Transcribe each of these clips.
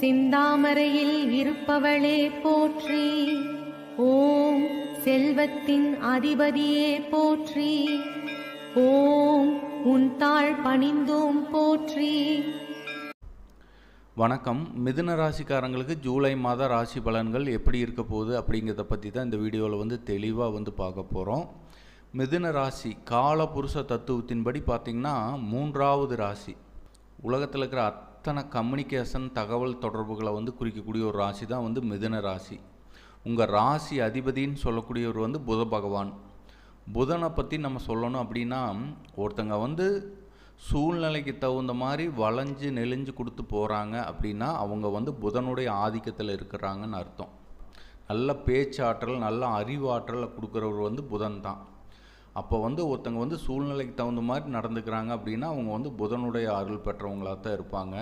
சிந்தாமரையில் இருப்பவளே போற்றி. ஓம் செல்வத்தின் அதிபதியே போற்றி. ஓம் உன் தாழ் பணிந்தோம் போற்றி. வணக்கம். மிதுன ராசிக்காரங்களுக்கு ஜூலை மாத ராசி பலன்கள் எப்படி இருக்க போகுது அப்படிங்கிறத பற்றி தான் இந்த வீடியோவில் வந்து தெளிவாக வந்து பார்க்க போகிறோம் மிதுன ராசி கால புருஷ தத்துவத்தின்படி பார்த்திங்கன்னா மூன்றாவது ராசி. உலகத்தில் இருக்கிற அத்தனை கம்யூனிகேஷன் தகவல் தொடர்புகளை வந்து குறிக்கக்கூடிய ஒரு ராசி தான் வந்து மிதுன ராசி. உங்கள் ராசி அதிபதின்னு சொல்லக்கூடியவர் வந்து புத பகவான். புதனை பற்றி நம்ம சொல்லணும் அப்படின்னா ஒருத்தங்க வந்து சூழ்நிலைக்கு தகுந்த மாதிரி வளைஞ்சு நெளிஞ்சு கொடுத்து போகிறாங்க அப்படின்னா அவங்க வந்து புதனுடைய ஆதிக்கத்தில் இருக்கிறாங்கன்னு அர்த்தம். நல்ல பேச்சாற்றல் நல்ல அறிவாற்றலை கொடுக்குறவர் வந்து புதன் தான். அப்போ வந்து ஒருத்தங்க வந்து சூழ்நிலைக்கு தகுந்த மாதிரி நடந்துக்கிறாங்க அப்படின்னா அவங்க வந்து புதனுடைய அருள் பெற்றவங்களாக தான் இருப்பாங்க.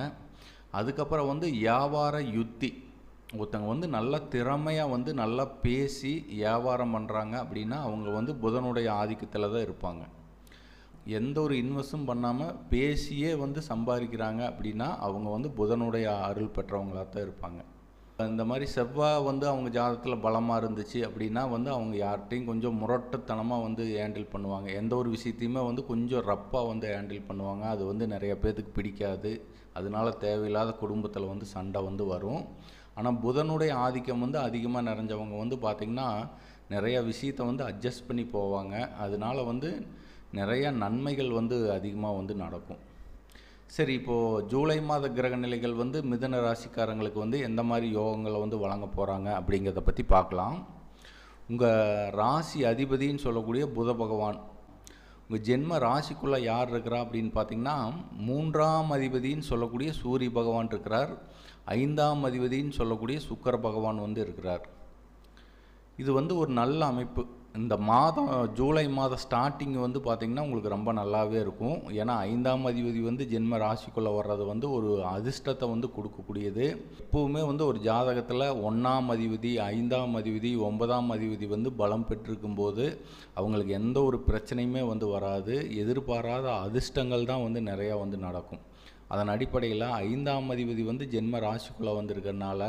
அதுக்கப்புறம் வந்து வியாபார யுத்தி. ஒருத்தங்க வந்து நல்ல திறமையாக வந்து நல்லா பேசி வியாபாரம் பண்ணுறாங்க அப்படின்னா அவங்க வந்து புதனுடைய ஆதிக்கத்தில் தான் இருப்பாங்க. எந்த ஒரு இன்வெஸ்ட்டும் பண்ணாமல் பேசியே வந்து சம்பாதிக்கிறாங்க அப்படின்னா அவங்க வந்து புதனுடைய அருள் பெற்றவங்களாக தான் இருப்பாங்க. இந்த மாதிரி செவ்வாய் வந்து அவங்க ஜாதகத்தில் பலமாக இருந்துச்சு அப்படின்னா வந்து அவங்க யார்கிட்டையும் கொஞ்சம் முரட்டத்தனமாக வந்து ஹேண்டில் பண்ணுவாங்க. எந்த ஒரு விஷயத்தையுமே வந்து கொஞ்சம் ரப்பாக வந்து ஹேண்டில் பண்ணுவாங்க. அது வந்து நிறைய பேர்த்துக்கு பிடிக்காது. அதனால தேவையில்லாத குடும்பத்தில் வந்து சண்டை வந்து வரும். ஆனால் புதனுடைய ஆதிக்கம் வந்து அதிகமாக நிறைஞ்சவங்க வந்து பார்த்திங்கன்னா நிறைய விஷயத்தை வந்து அட்ஜஸ்ட் பண்ணி போவாங்க. அதனால வந்து நிறைய நன்மைகள் வந்து அதிகமாக வந்து நடக்கும். சரி இப்போது ஜூலை மாத கிரக நிலைகள் வந்து மிதன ராசிக்காரங்களுக்கு வந்து எந்த மாதிரி யோகங்களை வந்து வழங்க போகிறாங்க அப்படிங்கிறத பற்றி பார்க்கலாம். உங்கள் ராசி அதிபதின்னு சொல்லக்கூடிய புத பகவான் உங்கள் ஜென்ம ராசிக்குள்ளே யார் இருக்கிறா அப்படின்னு பார்த்தீங்கன்னா மூன்றாம் அதிபதின்னு சொல்லக்கூடிய சூரிய பகவான் இருக்கிறார். ஐந்தாம் அதிபதின்னு சொல்லக்கூடிய சுக்கர பகவான் வந்து இருக்கிறார். இது வந்து ஒரு நல்ல அமைப்பு. இந்த மாதம் ஜூலை மாதம் ஸ்டார்டிங் வந்து பார்த்திங்கன்னா உங்களுக்கு ரொம்ப நல்லாவே இருக்கும். ஏன்னா ஐந்தாம் அதிபதி வந்து ஜென்ம ராசிக்குள்ளே வர்றது வந்து ஒரு அதிர்ஷ்டத்தை வந்து கொடுக்கக்கூடியது. எப்பவுமே வந்து ஒரு ஜாதகத்தில் ஒன்றாம் அதிபதி ஐந்தாம் அதிபதி ஒன்பதாம் அதிபதி வந்து பலம் பெற்றிருக்கும் போது அவங்களுக்கு எந்த ஒரு பிரச்சனையுமே வந்து வராது. எதிர்பாராத அதிர்ஷ்டங்கள் தான் வந்து நிறையா வந்து நடக்கும். அதன் அடிப்படையில் ஐந்தாம் அதிபதி வந்து ஜென்ம ராசிக்குள்ளே வந்திருக்கறனால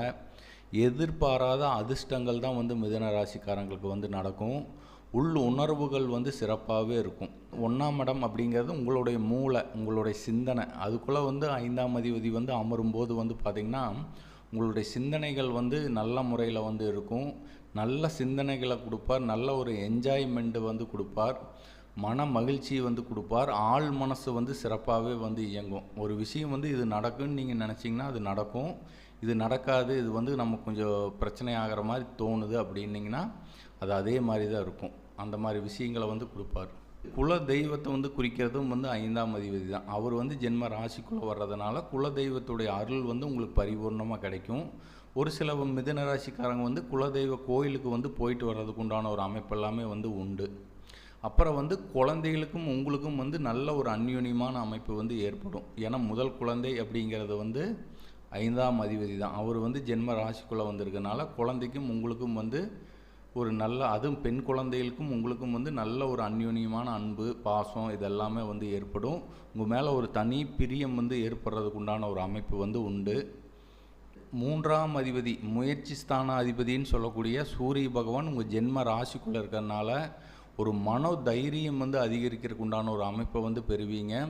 எதிர்பாராத அதிர்ஷ்டங்கள் தான் வந்து மிதன ராசிக்காரங்களுக்கு வந்து நடக்கும். உள் உணர்வுகள் வந்து சிறப்பாகவே இருக்கும். ஒன்றாம் இடம் அப்படிங்கிறது உங்களுடைய மூளை உங்களுடைய சிந்தனை. அதுக்குள்ளே வந்து ஐந்தாம் அதிபதி வந்து அமரும்போது வந்து பார்த்திங்கன்னா உங்களுடைய சிந்தனைகள் வந்து நல்ல முறையில் வந்து இருக்கும். நல்ல சிந்தனைகளை கொடுப்பார். நல்ல ஒரு என்ஜாய்மெண்ட்டு வந்து கொடுப்பார். மன மகிழ்ச்சி வந்து கொடுப்பார். ஆள் மனசு வந்து சிறப்பாகவே வந்து இயங்கும். ஒரு விஷயம் வந்து இது நடக்குன்னு நீங்கள் நினச்சிங்கன்னா அது நடக்கும். இது நடக்காது இது வந்து நம்ம கொஞ்சம் பிரச்சனை ஆகிற மாதிரி தோணுது அப்படின்னிங்கன்னா அது அதே மாதிரி தான் இருக்கும். அந்த மாதிரி விஷயங்களை வந்து கொடுப்பார். குல தெய்வத்தை வந்து குறிக்கிறதும் வந்து ஐந்தாம் அதிபதி தான். அவர் வந்து ஜென்ம ராசிக்குள்ளே வர்றதுனால குல தெய்வத்துடைய அருள் வந்து உங்களுக்கு பரிபூர்ணமாக கிடைக்கும். ஒரு சில மிதன ராசிக்காரங்க வந்து குலதெய்வ கோயிலுக்கு வந்து போயிட்டு வர்றதுக்கு உண்டான ஒரு அமைப்பு எல்லாமே வந்து உண்டு. அப்புறம் வந்து குழந்தைகளுக்கும் உங்களுக்கும் வந்து நல்ல ஒரு அந்யூன்யமான அமைப்பு வந்து ஏற்படும். ஏன்னா முதல் குழந்தை அப்படிங்கிறது வந்து ஐந்தாம் அதிபதி தான் அவர் வந்து ஜென்ம ராசிக்குள்ளே வந்திருக்கனால குழந்தைக்கும் உங்களுக்கும் வந்து ஒரு நல்ல அதுவும் பெண் குழந்தைகளுக்கும் உங்களுக்கும் வந்து நல்ல ஒரு அந்யோன்யமான அன்பு பாசம் இதெல்லாமே வந்து ஏற்படும். உங்கள் மேலே ஒரு தனி பிரியம் வந்து ஏற்படுறதுக்கு உண்டான ஒரு அமைப்பு வந்து உண்டு. மூன்றாம் அதிபதி முயற்சி ஸ்தான அதிபதின்னு சொல்லக்கூடிய சூரிய பகவான் உங்கள் ஜென்ம ராசிக்குள்ளே இருக்கிறதுனால ஒரு மனோ தைரியம் வந்து அதிகரிக்கிறதுக்கு உண்டான ஒரு அமைப்பை வந்து பெறுவீங்க.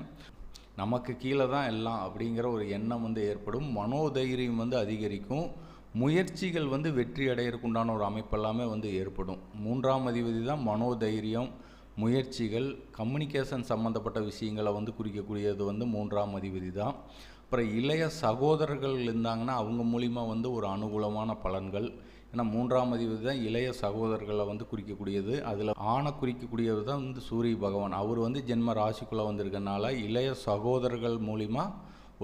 நமக்கு கீழே தான் எல்லாம் அப்படிங்கிற ஒரு எண்ணம் வந்து ஏற்படும். மனோதைரியம் வந்து அதிகரிக்கும். முயற்சிகள் வந்து வெற்றி அடையிறக்குண்டான ஒரு அமைப்பு எல்லாமே வந்து ஏற்படும். மூன்றாம் அதிபதி தான் மனோதைரியம் முயற்சிகள் கம்யூனிகேஷன் சம்மந்தப்பட்ட விஷயங்களை வந்து குறிக்கக்கூடியது வந்து மூன்றாம் அதிபதி தான். அப்புறம் இளைய சகோதரர்கள் இருந்தாங்கன்னா அவங்க மூலிமா வந்து ஒரு அனுகூலமான பலன்கள் ஏன்னா மூன்றாம் அதிபதி தான் இளைய சகோதரர்களை வந்து குறிக்கக்கூடியது. அதில் ஆணை குறிக்கக்கூடியது தான் வந்து சூரிய பகவான். அவர் வந்து ஜென்ம ராசிக்குள்ளே வந்திருக்கனால இளைய சகோதரர்கள் மூலிமா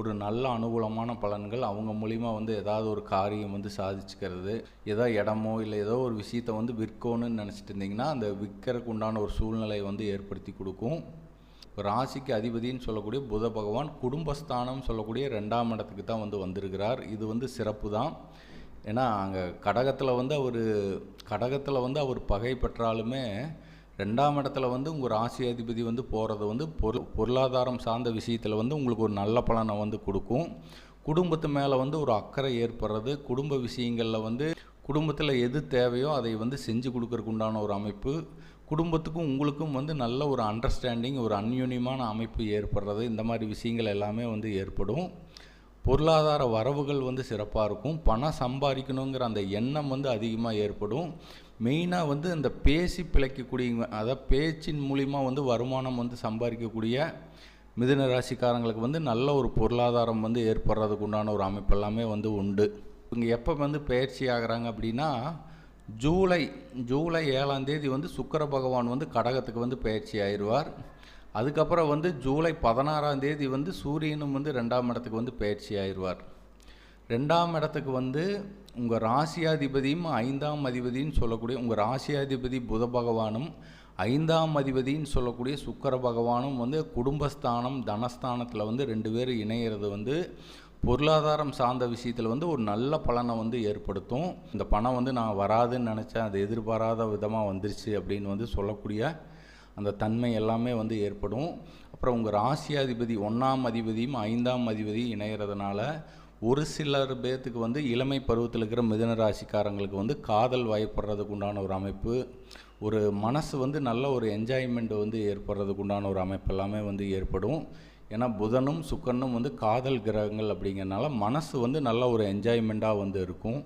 ஒரு நல்ல அனுகூலமான பலன்கள் அவங்க மூலிமா வந்து ஏதாவது ஒரு காரியம் வந்து சாதிச்சுக்கிறது. ஏதோ இடமோ இல்லை ஏதோ ஒரு விஷயத்தை வந்து விற்கணும்னு நினச்சிட்டு இருந்தீங்கன்னா அந்த விற்கிறதுக்கு உண்டான ஒரு சூழ்நிலையை வந்து ஏற்படுத்தி கொடுக்கும். ராசிக்கு அதிபதின்னு சொல்லக்கூடிய புத பகவான் குடும்பஸ்தானம் சொல்லக்கூடிய ரெண்டாம் இடத்துக்கு தான் வந்து வந்திருக்கிறார். இது வந்து சிறப்பு தான் ஏன்னா அங்கே கடகத்தில் வந்து அவர் கடகத்தில் வந்து அவர் பகை பெற்றாலுமே ரெண்டாம் இடத்துல வந்து உங்கள் ராசி அதிபதி வந்து போகிறது வந்து பொருள் பொருளாதாரம் சார்ந்த விஷயத்தில் வந்து உங்களுக்கு ஒரு நல்ல பலனை வந்து கொடுக்கும். குடும்பத்து மேலே வந்து ஒரு அக்கறை ஏற்படுறது குடும்ப விஷயங்களில் வந்து குடும்பத்தில் எது தேவையோ அதை வந்து செஞ்சு கொடுக்கறக்கு உண்டான ஒரு அமைப்பு. குடும்பத்துக்கும் உங்களுக்கும் வந்து நல்ல ஒரு அண்டர்ஸ்டாண்டிங் ஒரு அந்யூன்யமான அமைப்பு ஏற்படுறது இந்த மாதிரி விஷயங்கள் எல்லாமே வந்து ஏற்படும். பொருளாதார வரவுகள் வந்து சிறப்பாக இருக்கும். பணம் சம்பாதிக்கணுங்கிற அந்த எண்ணம் வந்து அதிகமாக ஏற்படும். மெயினாக வந்து இந்த பேசி பிழைக்கக்கூடிய அதாவது பேச்சின் மூலிமா வந்து வருமானம் வந்து சம்பாதிக்கக்கூடிய மிதுன ராசிக்காரங்களுக்கு வந்து நல்ல ஒரு பொருளாதாரம் வந்து ஏற்படுறதுக்கு உண்டான ஒரு அமைப்பு எல்லாமே வந்து உண்டு. இவங்க எப்போ வந்து பயிற்சி ஆகுறாங்க அப்படின்னா ஜூலை ஜூலை ஏழாம் தேதி வந்து சுக்கர பகவான் வந்து கடகத்துக்கு வந்து பயிற்சி ஆயிடுவார். அதுக்கப்புறம் வந்து ஜூலை பதினாறாம் தேதி வந்து சூரியனும் வந்து ரெண்டாம் இடத்துக்கு வந்து பயிற்சி ஆயிடுவார். ரெண்டாம் இடத்துக்கு வந்து உங்கள் ராசியாதிபதியும் ஐந்தாம் அதிபதின்னு சொல்லக்கூடிய உங்கள் ராசியாதிபதி புத பகவானும் ஐந்தாம் அதிபதின்னு சொல்லக்கூடிய சுக்கர பகவானும் வந்து குடும்பஸ்தானம் தனஸ்தானத்தில் வந்து ரெண்டு பேரும் இணையிறது வந்து பொருளாதாரம் சார்ந்த விஷயத்தில் வந்து ஒரு நல்ல பலனை வந்து ஏற்படுத்தும். இந்த பணம் வந்து நான் வராதுன்னு நினச்சேன் அது எதிர்பாராத விதமாக வந்துருச்சு அப்படின்னு வந்து சொல்லக்கூடிய அந்த தன்மை எல்லாமே வந்து ஏற்படும். அப்புறம் உங்கள் ராசியாதிபதி ஒன்றாம் அதிபதியும் ஐந்தாம் அதிபதியும் இணையிறதுனால ஒரு சிலர் பேர்த்துக்கு வந்து இளமை பருவத்தில் இருக்கிற மிதன ராசிக்காரங்களுக்கு வந்து காதல் வயப்படுறதுக்கு உண்டான ஒரு அமைப்பு. ஒரு மனசு வந்து நல்ல ஒரு என்ஜாய்மெண்ட் வந்து ஏற்படுறதுக்கு உண்டான ஒரு அமைப்பு எல்லாமே வந்து ஏற்படும். ஏன்னா புதனும் சுக்கரனும் வந்து காதல் கிரகங்கள் அப்படிங்கிறனால மனசு வந்து நல்ல ஒரு என்ஜாய்மெண்ட்டாக வந்து இருக்கும்.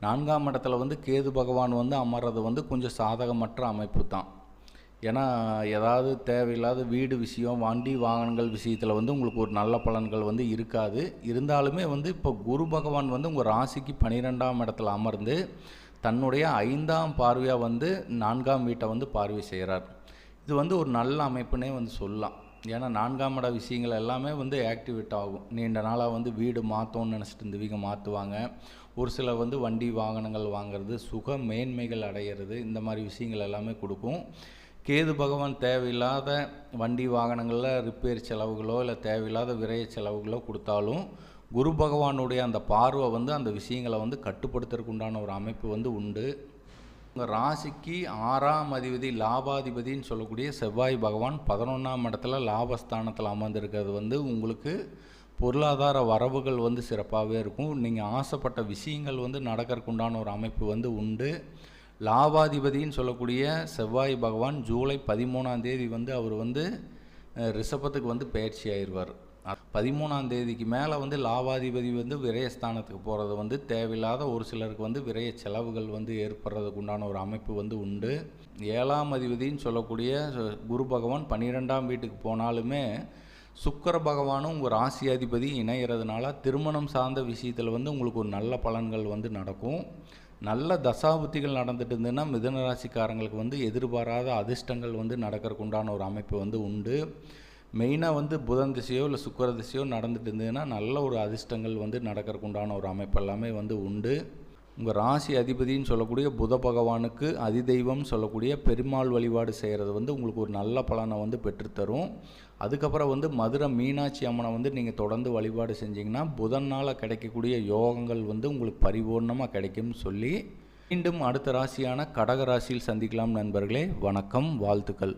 நான்காம் இடத்துல வந்து கேது பகவான் வந்து அமர்றது வந்து கொஞ்சம் சாதகமற்ற அமைப்பு தான். ஏன்னா ஏதாவது தேவையில்லாத வீடு விஷயம் வண்டி வாகனங்கள் விஷயத்தில் வந்து உங்களுக்கு ஒரு நல்ல பலன்கள் வந்து இருக்காது. இருந்தாலுமே வந்து இப்போ குரு பகவான் வந்து உங்கள் ராசிக்கு பன்னிரெண்டாம் இடத்துல அமர்ந்து தன்னுடைய ஐந்தாம் பார்வையாக வந்து நான்காம் வீட்டை வந்து பார்வை செய்கிறார் இது வந்து ஒரு நல்ல அமைப்புனே வந்து சொல்லலாம். ஏன்னா நான்காம் இட விஷயங்கள் எல்லாமே வந்து ஆக்டிவேட் ஆகும். நீண்ட நாளாக வந்து வீடு மாற்றோன்னு நினச்சிட்டு இருந்தவங்க மாற்றுவாங்க ஒரு சில வந்து வண்டி வாகனங்கள் வாங்குறது சுக மேன்மைகள் அடையிறது இந்த மாதிரி விஷயங்கள் எல்லாமே கொடுக்கும். கேது பகவான் தேவையில்லாத வண்டி வாகனங்களில் ரிப்பேர் செலவுகளோ இல்லை தேவையில்லாத விரைய செலவுகளோ கொடுத்தாலும் குரு பகவானுடைய அந்த பார்வை வந்து அந்த விஷயங்களை வந்து கட்டுப்படுத்துறதுக்கு உண்டான ஒரு அமைப்பு வந்து உண்டு. உங்கள் ராசிக்கு ஆறாம் அதிபதி லாபாதிபதின்னு சொல்லக்கூடிய செவ்வாய் பகவான் பதினொன்றாம் இடத்துல லாபஸ்தானத்தில் அமர்ந்திருக்கிறது வந்து உங்களுக்கு பொருளாதார வரவுகள் வந்து சிறப்பாகவே இருக்கும். நீங்கள் ஆசைப்பட்ட விஷயங்கள் வந்து நடக்கிறக்குண்டான ஒரு அமைப்பு வந்து உண்டு. லாபாதிபதின்னு சொல்லக்கூடிய செவ்வாய் பகவான் ஜூலை பதிமூணாம் தேதி வந்து அவர் வந்து ரிஷபத்துக்கு வந்து பயிற்சி ஆயிடுவார் பதிமூணாம் தேதிக்கு மேலே வந்து லாபாதிபதி வந்து விரயஸ்தானத்துக்கு போகிறது வந்து தேவையில்லாத ஒரு சிலருக்கு வந்து விரய செலவுகள் வந்து ஏற்படுறதுக்கு உண்டான ஒரு அமைப்பு வந்து உண்டு. ஏழாம் அதிபதின்னு சொல்லக்கூடிய குரு பகவான் பன்னிரெண்டாம் வீட்டுக்கு போனாலுமே சுக்கர பகவானும் உங்கள் ராசி அதிபதி இணையிறதுனால திருமணம் சார்ந்த விஷயத்தில் வந்து உங்களுக்கு ஒரு நல்ல பலன்கள் வந்து நடக்கும். நல்ல தசாபுத்திகள் நடந்துட்டு இருந்ததுன்னா மிதன ராசிக்காரங்களுக்கு வந்து எதிர்பாராத அதிர்ஷ்டங்கள் வந்து நடக்கறதுக்கு உண்டான ஒரு அமைப்பு வந்து உண்டு. மெயினாக வந்து புதன் திசையோ இல்லை சுக்கிர திசையோ நடந்துட்டு இருந்ததுன்னா நல்ல ஒரு அதிர்ஷ்டங்கள் வந்து நடக்கறதுக்கு உண்டான ஒரு அமைப்பு எல்லாமே வந்து உண்டு. உங்கள் ராசி அதிபதின்னு சொல்லக்கூடிய புத பகவானுக்கு அதிதெய்வம் சொல்லக்கூடிய பெருமாள் வழிபாடு செய்கிறது வந்து உங்களுக்கு ஒரு நல்ல பலனை வந்து பெற்றுத்தரும். அதுக்கப்புறம் வந்து மதுரை மீனாட்சி அம்மனை வந்து நீங்கள் தொடர்ந்து வழிபாடு செஞ்சீங்கன்னா புதனால் கிடைக்கக்கூடிய யோகங்கள் வந்து உங்களுக்கு பரிபூர்ணமாக கிடைக்கும்னு சொல்லி மீண்டும் அடுத்த ராசியான கடக ராசியில் சந்திக்கலாம் நண்பர்களே. வணக்கம் வாழ்த்துக்கள்.